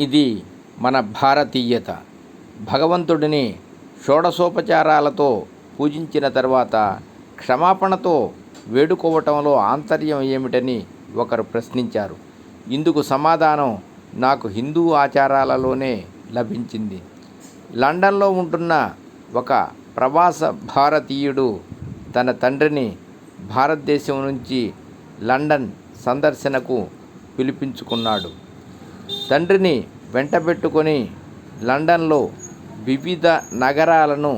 ఇది మన భారతీయత. భగవంతుడిని షోడశోపచారాలతో పూజించిన తర్వాత క్షమాపణతో వేడుకోవటంలో ఆంతర్యం ఏమిటని ఒకరు ప్రశ్నించారు. ఇందుకు సమాధానం నాకు హిందూ ఆచారాలలోనే లభించింది. లండన్లో ఉంటున్న ఒక ప్రవాస భారతీయుడు తన తండ్రిని భారతదేశం నుంచి లండన్ సందర్శనకు పిలిపించుకున్నాడు. తండ్రిని వెంటబెట్టుకొని లండన్లో వివిధ నగరాలను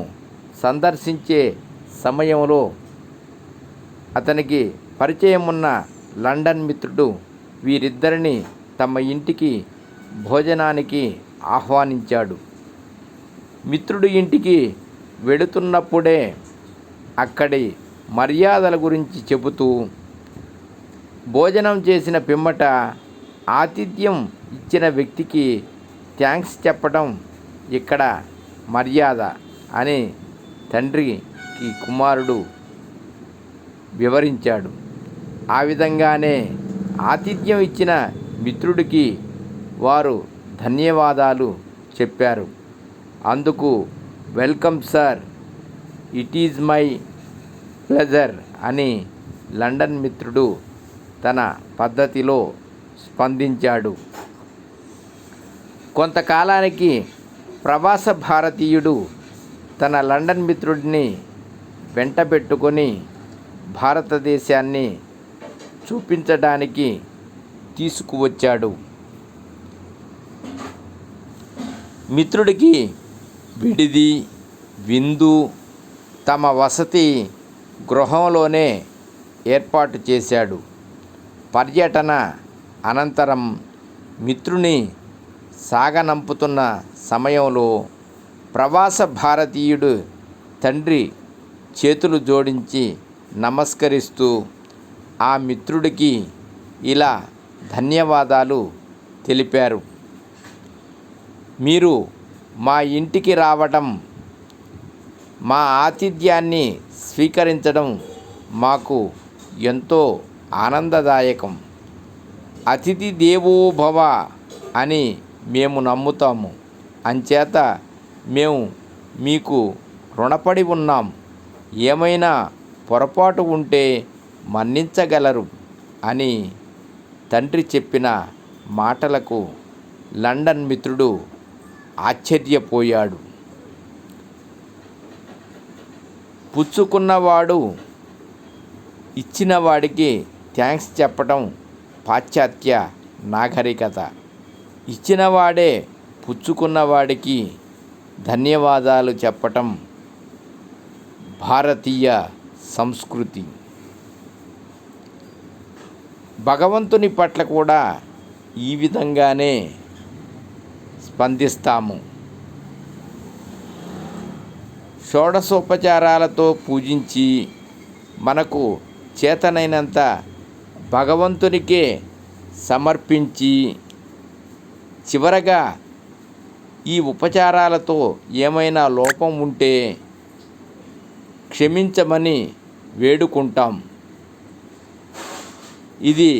సందర్శించే సమయంలో అతనికి పరిచయం ఉన్న లండన్ మిత్రుడు వీరిద్దరిని తమ ఇంటికి భోజనానికి ఆహ్వానించాడు. మిత్రుడి ఇంటికి వెళుతున్నప్పుడే అక్కడి మర్యాదల గురించి చెబుతూ భోజనం చేసిన పిమ్మట ఆతిథ్యం ఇచ్చిన వ్యక్తికి థ్యాంక్స్ చెప్పడం ఇక్కడ మర్యాద అని తండ్రికి కుమారుడు వివరించాడు. ఆ విధంగానే ఆతిథ్యం ఇచ్చిన మిత్రుడికి వారు ధన్యవాదాలు చెప్పారు. అందుకు welcome sir it is my pleasure అని లండన్ మిత్రుడు తన పద్ధతిలో స్పందించాడు. కొంతకాలానికి ప్రవాస భారతీయుడు తన లండన్ మిత్రుడిని వెంటబెట్టుకొని భారతదేశాన్ని చూపించడానికి తీసుకువచ్చాడు. మిత్రుడికి విడిది విందు తమ వసతి గృహంలోనే ఏర్పాటు చేశాడు. పర్యటన అనంతరం మిత్రుని సాగనంపుతున్న సమయంలో ప్రవాస భారతీయుడు తండ్రి చేతులు జోడించి నమస్కరిస్తూ ఆ మిత్రుడికి ఇలా ధన్యవాదాలు తెలిపారు. మీరు మా ఇంటికి రావటం మా ఆతిథ్యాన్ని స్వీకరించడం మాకు ఎంతో ఆనందదాయకం. అతిథి దేవోభవ అని మేము నమ్ముతాము. అంచేత మేము మీకు రుణపడి ఉన్నాం. ఏమైనా పొరపాటు ఉంటే మన్నించగలరు అని తండ్రి చెప్పిన మాటలకు లండన్ మిత్రుడు ఆశ్చర్యపోయాడు. పుచ్చుకున్నవాడు ఇచ్చిన వాడికి థ్యాంక్స్ చెప్పటం పాశ్చాత్య నాగరికత. ఇచ్చినవాడే పుచ్చుకున్నవాడికి ధన్యవాదాలు చెప్పటం భారతీయ సంస్కృతి. భగవంతుని పట్ల కూడా ఈ విధంగానే స్పందిస్తాము. షోడశోపచారాలతో పూజించి మనకు చేతనైనంత భగవంతునికే సమర్పించి చివరగా ఈ ఉపచారాలతో ఏమైనా లోపం ఉంటే క్షమించమని వేడుకుంటాం. ఇది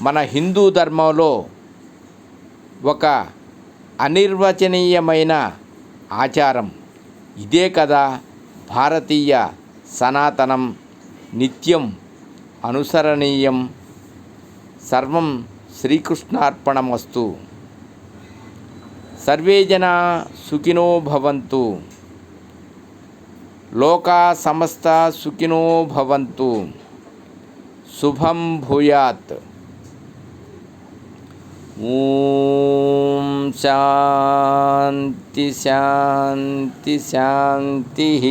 మన హిందూ ధర్మంలో ఒక అనిర్వచనీయమైన ఆచారం. ఇదే కదా భారతీయ సనాతనం నిత్యం అనుసరణీయం. सर्व श्रीकृष्णार्पणमस्तु। सर्वे जना सुखिनो भवन्तु। लोका समस्ता सुखिनो भवन्तु। भूयात भूयात्। शांति शांति शान्ति, शान्तिः।